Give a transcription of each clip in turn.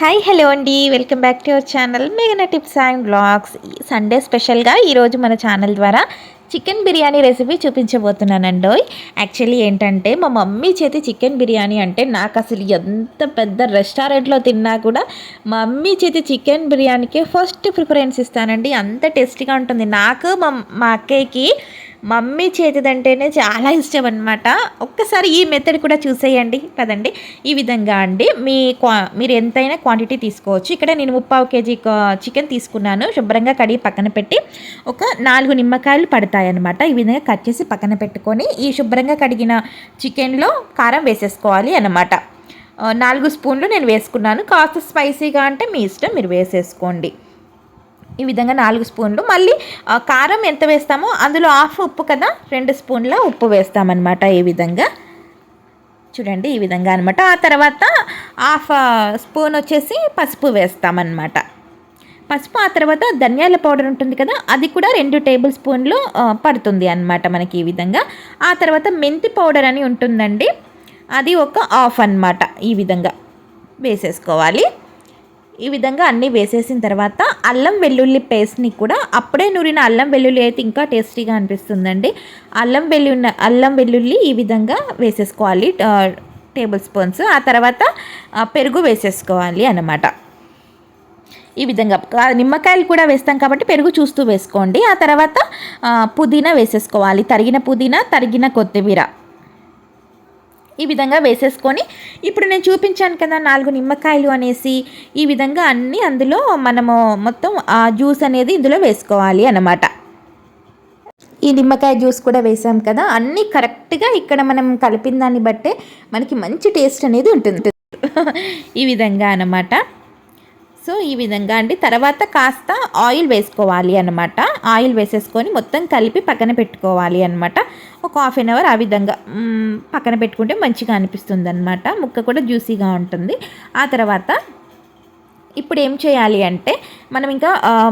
Hi hello అండి. Welcome back to our channel మేఘన tips and blogs Sunday స్పెషల్గా ఈరోజు మన ఛానల్ ద్వారా చికెన్ బిర్యానీ రెసిపీ చూపించబోతున్నానండి యాక్చువల్లీ ఏంటంటే మా మమ్మీ చేతి చికెన్ బిర్యానీ అంటే నాకు అసలు ఎంత పెద్ద రెస్టారెంట్లో తిన్నా కూడా మా మమ్మీ చేతి చికెన్ బిర్యానీకే ఫస్ట్ ప్రిఫరెన్స్ ఇస్తానండి. అంత టేస్టీగా ఉంటుంది. నాకు మా మా అక్కయ్యకి మమ్మీ చేతిదంటేనే చాలా ఇష్టం అనమాట ఒక్కసారి ఈ మెథడ్ కూడా చూసేయండి. కదండి ఈ విధంగా అండి. మీ క్వా మీరు ఎంతైనా క్వాంటిటీ తీసుకోవచ్చు. ఇక్కడ నేను ముప్పావు కేజీ చికెన్ తీసుకున్నాను. శుభ్రంగా కడిగి పక్కన పెట్టి ఒక నాలుగు నిమ్మకాయలు పడతాయి అనమాట ఈ విధంగా కట్ చేసి పక్కన పెట్టుకొని ఈ శుభ్రంగా కడిగిన చికెన్లో కారం వేసేసుకోవాలి అనమాట నాలుగు స్పూన్లు నేను వేసుకున్నాను. కాస్త స్పైసీగా అంటే మీ ఇష్టం మీరు వేసేసుకోండి. ఈ విధంగా నాలుగు స్పూన్లు. మళ్ళీ కారం ఎంత వేస్తామో అందులో హాఫ్ ఉప్పు కదా రెండు స్పూన్ల ఉప్పు వేస్తామన్నమాట ఈ విధంగా. చూడండి ఈ విధంగా అనమాట ఆ తర్వాత హాఫ్ స్పూన్ వచ్చేసి పసుపు వేస్తామన్నమాట. పసుపు ఆ తర్వాత ధనియాల పౌడర్ ఉంటుంది కదా అది కూడా రెండు టేబుల్ స్పూన్లు పడుతుంది అనమాట మనకి ఈ విధంగా. ఆ తర్వాత మెంతి పౌడర్ అని ఉంటుందండి అది ఒక హాఫ్ అనమాట ఈ విధంగా వేసేసుకోవాలి. ఈ విధంగా అన్నీ వేసేసిన తర్వాత అల్లం వెల్లుల్లి పేస్ట్ని కూడా అప్పుడే నూరిన అల్లం వెల్లుల్లి అయితే ఇంకా టేస్టీగా అనిపిస్తుందండి. అల్లం వెల్లుల్లి అల్లం వెల్లుల్లి ఈ విధంగా వేసేసుకోవాలి టేబుల్ స్పూన్స్. ఆ తర్వాత పెరుగు వేసేసుకోవాలి అన్నమాట. ఈ విధంగా నిమ్మకాయలు కూడా వేస్తాం కాబట్టి పెరుగు చూస్తూ వేసుకోండి. ఆ తర్వాత పుదీనా వేసేసుకోవాలి. తరిగిన పుదీనా తరిగిన కొత్తిమీర. ఈ విధంగా వేసేసుకొని ఇప్పుడు నేను చూపించాను కదా నాలుగు నిమ్మకాయలు అనేసి ఈ విధంగా అన్నీ అందులో మనము మొత్తం ఆ జ్యూస్ అనేది ఇందులో వేసుకోవాలి అన్నమాట. ఈ నిమ్మకాయ జ్యూస్ కూడా వేసాం కదా అన్నీ కరెక్ట్గా ఇక్కడ మనం కలిపిన దాన్ని బట్టే మనకి మంచి టేస్ట్ అనేది ఉంటుంది. ఈ విధంగా అన్నమాట. సో ఈ విధంగా అండి. తర్వాత కాస్త ఆయిల్ వేసుకోవాలి అనమాట ఆయిల్ వేసేసుకొని మొత్తం కలిపి పక్కన పెట్టుకోవాలి అనమాట ఒక హాఫ్ అన్ అవర్ ఆ విధంగా పక్కన పెట్టుకుంటే మంచిగా అనిపిస్తుంది అనమాట ముక్క కూడా జ్యూసీగా ఉంటుంది. ఆ తర్వాత ఇప్పుడు ఏం చేయాలి అంటే మనం ఇంకా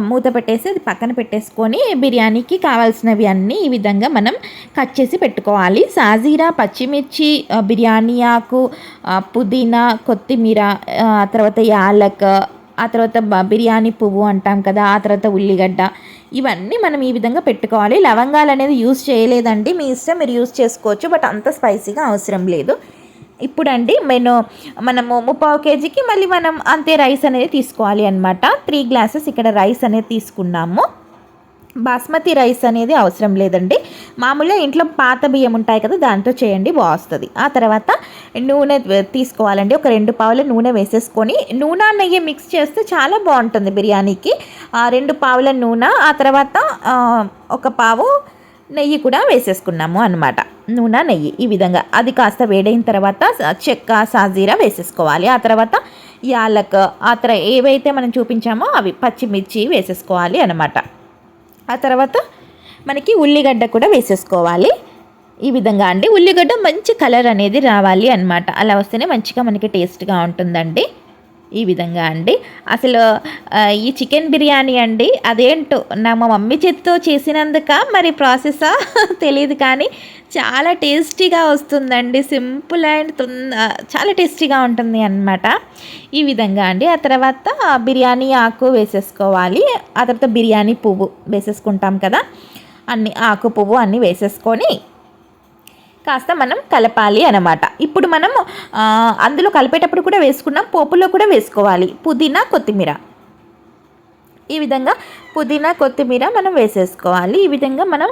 మూత పెట్టేసి అది పక్కన పెట్టేసుకొని బిర్యానీకి కావాల్సినవి అన్నీ ఈ విధంగా మనం కట్ చేసి పెట్టుకోవాలి. సాజీరా పచ్చిమిర్చి బిర్యానీ ఆకు పుదీనా కొత్తిమీర తర్వాత యాలక్ ఆ తర్వాత బిర్యానీ పువ్వు అంటాం కదా ఆ తర్వాత ఉల్లిగడ్డ. ఇవన్నీ మనం ఈ విధంగా పెట్టుకోవాలి. లవంగాలు అనేది యూస్ చేయలేదండి. మీ ఇష్టం మీరు యూస్ చేసుకోవచ్చు బట్ అంత స్పైసీగా అవసరం లేదు. ఇప్పుడండి నేను మనము ముప్పావు కేజీకి మళ్ళీ మనం అంతే రైస్ అనేది తీసుకోవాలి అనమాట త్రీ గ్లాసెస్ ఇక్కడ రైస్ అనేది తీసుకున్నాము. బాస్మతి రైస్ అనేది అవసరం లేదండి. మామూలుగా ఇంట్లో పాత బియ్యం ఉంటాయి కదా దాంతో చేయండి బాగుస్తుంది ఆ తర్వాత నూనె తీసుకోవాలండి. ఒక రెండు పావుల నూనె వేసేసుకొని నూనె నెయ్యి మిక్స్ చేస్తే చాలా బాగుంటుంది బిర్యానీకి. రెండు పావుల నూనె ఆ తర్వాత ఒక పావు నెయ్యి కూడా వేసేసుకున్నాము అనమాట నూనె నెయ్యి ఈ విధంగా. అది కాస్త వేడైన తర్వాత చెక్క సాజీరా వేసేసుకోవాలి. ఆ తర్వాత యాలక్ ఆ తర్వాత ఏవైతే మనం చూపించామో అవి పచ్చిమిర్చి వేసేసుకోవాలి అనమాట ఆ తర్వాత మనకి ఉల్లిగడ్డ కూడా వేసేసుకోవాలి. ఈ విధంగా అండి. ఉల్లిగడ్డ మంచి కలర్ అనేది రావాలి అనమాట అలా వస్తేనే మంచిగా మనకి టేస్ట్గా ఉంటుందండి. ఈ విధంగా అండి. అసలు ఈ చికెన్ బిర్యానీ అండి అదేంటో నా మా మమ్మీ చేతితో చేసినందుక మరి ప్రాసెసా తెలియదు కానీ చాలా టేస్టీగా వస్తుందండి. సింపుల్ అండ్ చాలా టేస్టీగా ఉంటుంది అనమాట ఈ విధంగా అండి. ఆ తర్వాత బిర్యానీ ఆకు వేసేసుకోవాలి. ఆ తర్వాత బిర్యానీ పువ్వు వేసేసుకుంటాం కదా. అన్ని ఆకు పువ్వు అన్నీ వేసేసుకొని కాస్త మనం కలపాలి అనమాట ఇప్పుడు మనం అందులో కలిపేటప్పుడు కూడా వేసుకున్నాం పోపులో కూడా వేసుకోవాలి. పుదీనా కొత్తిమీర. ఈ విధంగా పుదీనా కొత్తిమీర మనం వేసేసుకోవాలి. ఈ విధంగా మనం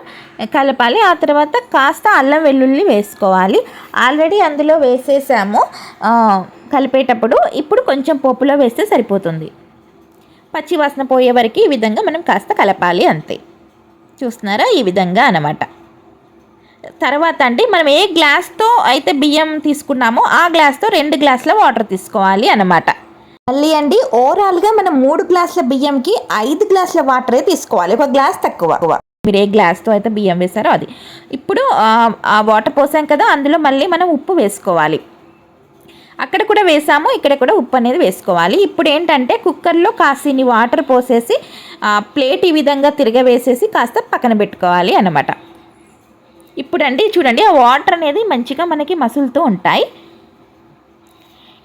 కలపాలి. ఆ తర్వాత కాస్త అల్లం వెల్లుల్లి వేసుకోవాలి. ఆల్రెడీ అందులో వేసేసాము. కలిపేటప్పుడు ఇప్పుడు కొంచెం పోపులో వేస్తే సరిపోతుంది. పచ్చివాసన పోయే వరకు ఈ విధంగా మనం కాస్త కలపాలి అంతే. చూస్తున్నారా? ఈ విధంగా అనమాట తర్వాత అండి మనం ఏ గ్లాస్తో అయితే బియ్యం తీసుకున్నామో ఆ గ్లాస్తో రెండు గ్లాసుల వాటర్ తీసుకోవాలి అనమాట మళ్ళీ అండి ఓవరాల్గా మనం మూడు గ్లాసుల బియ్యంకి ఐదు గ్లాసుల వాటరే తీసుకోవాలి. ఒక గ్లాస్ తక్కువ. మీరు ఏ గ్లాస్తో అయితే బియ్యం వేసారో అది. ఇప్పుడు ఆ వాటర్ పోసాం కదా అందులో మళ్ళీ మనం ఉప్పు వేసుకోవాలి. అక్కడ కూడా వేసాము ఇక్కడ కూడా ఉప్పు అనేది వేసుకోవాలి. ఇప్పుడు ఏంటంటే కుక్కర్లో కాసిని వాటర్ పోసేసి ప్లేట్ ఈ విధంగా తిరగవేసేసి కాస్త పక్కన పెట్టుకోవాలి అనమాట ఇప్పుడండి చూడండి ఆ వాటర్ అనేది మంచిగా మనకి మసులుతూ ఉంటాయి.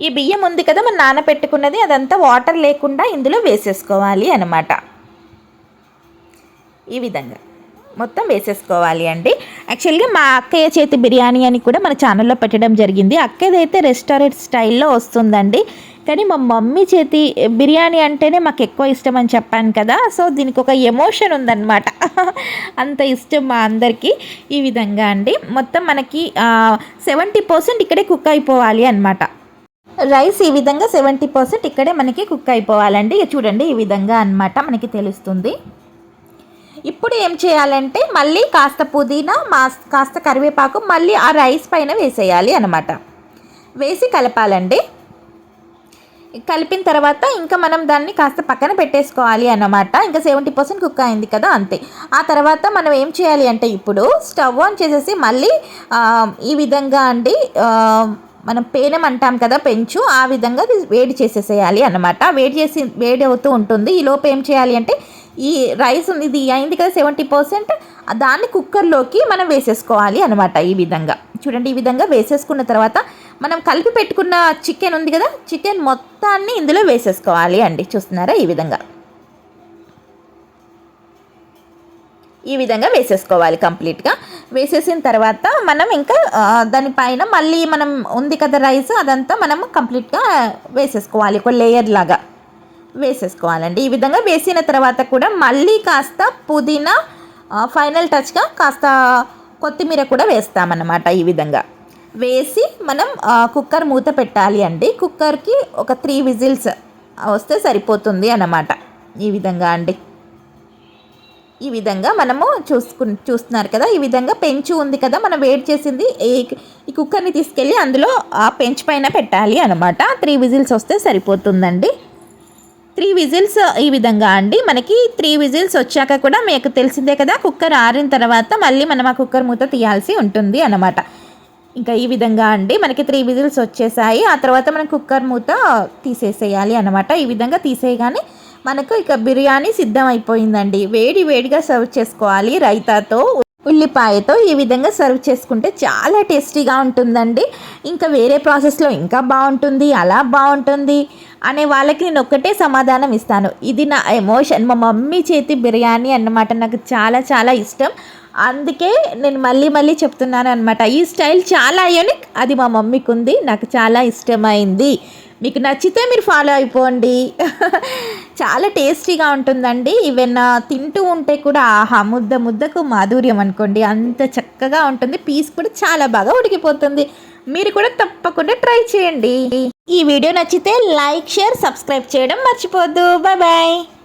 ఈ బియ్యం ఉంది కదా మనం నానబెట్టుకున్నది అదంతా వాటర్ లేకుండా ఇందులో వేసేసుకోవాలి అనమాట ఈ విధంగా. మొత్తం వేసేసుకోవాలి అండి. యాక్చువల్గా మా అక్కయ్య చేతి బిర్యానీ అని కూడా మన ఛానల్లో పెట్టడం జరిగింది. అక్కదైతే రెస్టారెంట్ స్టైల్లో వస్తుందండి. కానీ మా మమ్మీ చేతి బిర్యానీ అంటేనే మాకు ఎక్కువ ఇష్టం అని చెప్పాను కదా. సో దీనికి ఒక ఎమోషన్ ఉందన్నమాట. అంత ఇష్టం మా అందరికీ ఈ విధంగా అండి. మొత్తం మనకి సెవెంటీ పర్సెంట్ ఇక్కడే కుక్ అయిపోవాలి అనమాట రైస్ ఈ విధంగా సెవెంటీ పర్సెంట్ ఇక్కడే మనకి కుక్ అయిపోవాలండి. చూడండి ఈ విధంగా అన్నమాట మనకి తెలుస్తుంది. ఇప్పుడు ఏం చేయాలంటే మళ్ళీ కాస్త పుదీనా మాస్ కాస్త కరివేపాకు మళ్ళీ ఆ రైస్ పైన వేసేయాలి అనమాట వేసి కలపాలండి. కలిపిన తర్వాత ఇంకా మనం దాన్ని కాస్త పక్కన పెట్టేసుకోవాలి అన్నమాట. ఇంకా సెవెంటీ పర్సెంట్ కుక్ అయింది కదా అంతే. ఆ తర్వాత మనం ఏం చేయాలి అంటే ఇప్పుడు స్టవ్ ఆన్ చేసేసి మళ్ళీ ఈ విధంగా అండి మనం పేనం అంటాం కదా పెంచు ఆ విధంగా వేడి చేసేసేయాలి అన్నమాట. వేడి చేసి వేడి అవుతూ ఉంటుంది. ఈ లోపు ఏం చేయాలి అంటే ఈ రైస్ ఉంది ఇది అయింది కదా సెవెంటీ పర్సెంట్ దాన్ని కుక్కర్లోకి మనం వేసేసుకోవాలి అనమాట ఈ విధంగా. చూడండి ఈ విధంగా వేసేసుకున్న తర్వాత మనం కలిపి పెట్టుకున్న చికెన్ ఉంది కదా చికెన్ మొత్తాన్ని ఇందులో వేసేసుకోవాలి అండి. చూస్తున్నారా? ఈ విధంగా. ఈ విధంగా వేసేసుకోవాలి కంప్లీట్గా. వేసేసిన తర్వాత మనం ఇంకా దానిపైన మళ్ళీ మనం ఉంది కదా రైస్ అదంతా మనం కంప్లీట్గా వేసేసుకోవాలి ఒక లేయర్ లాగా. వేసేసుకోవాలండి. ఈ విధంగా వేసిన తర్వాత కూడా మళ్ళీ కాస్త పుదీనా ఫైనల్ టచ్గా కాస్త కొత్తిమీర కూడా వేస్తామన్నమాట ఈ విధంగా. వేసి మనం కుక్కర్ మూత పెట్టాలి అండి. కుక్కర్కి ఒక త్రీ విజిల్స్ వస్తే సరిపోతుంది అన్నమాట ఈ విధంగా అండి. ఈ విధంగా మనము చూసుకు చూస్తున్నారు కదా ఈ విధంగా పెంచు ఉంది కదా మనం వేడి చేసింది ఈ కుక్కర్ని తీసుకెళ్ళి అందులో ఆ పెంచు పైన పెట్టాలి అనమాట త్రీ విజిల్స్ వస్తే సరిపోతుందండి. త్రీ విజిల్స్ ఈ విధంగా అండి. మనకి త్రీ విజిల్స్ వచ్చాక కూడా మీకు తెలిసిందే కదా కుక్కర్ ఆరిన తర్వాత మళ్ళీ మనం ఆ కుక్కర్ మూత తీయాల్సి ఉంటుంది అన్నమాట. ఇంకా ఈ విధంగా అండి. మనకి త్రీ విజిల్స్ వచ్చేసాయి. ఆ తర్వాత మనం కుక్కర్ మూత తీసేసేయాలి అనమాట ఈ విధంగా తీసేయగానే మనకు ఇక బిర్యానీ సిద్ధం అయిపోయిందండి వేడి వేడిగా సర్వ్ చేసుకోవాలి రైతాతో. ఉల్లిపాయతో ఈ విధంగా సర్వ్ చేసుకుంటే చాలా టేస్టీగా ఉంటుందండి. ఇంకా వేరే ప్రాసెస్లో ఇంకా బాగుంటుంది అలా బాగుంటుంది అనే వాళ్ళకి నేను ఒక్కటే సమాధానం ఇస్తాను. ఇది నా ఎమోషన్. మా మమ్మీ చేతి బిర్యానీ అన్నమాట. నాకు చాలా చాలా ఇష్టం. అందుకే నేను మళ్ళీ మళ్ళీ చెప్తున్నాను అనమాట ఈ స్టైల్ చాలా యూనిక్ అది మా మమ్మీకి ఉంది. నాకు చాలా ఇష్టమైంది. మీకు నచ్చితే మీరు ఫాలో అయిపోండి. చాలా టేస్టీగా ఉంటుందండి. ఈవెన్ తింటూ ఉంటే కూడా ఆహా ముద్ద ముద్దకు మాధుర్యం అనుకోండి. అంత చక్కగా ఉంటుంది. పీస్ కూడా చాలా బాగా ఉడికిపోతుంది. మీరు కూడా తప్పకుండా ట్రై చేయండి. ఈ వీడియో నచ్చితే లైక్ షేర్ సబ్స్క్రైబ్ చేయడం మర్చిపోద్దు. Bye bye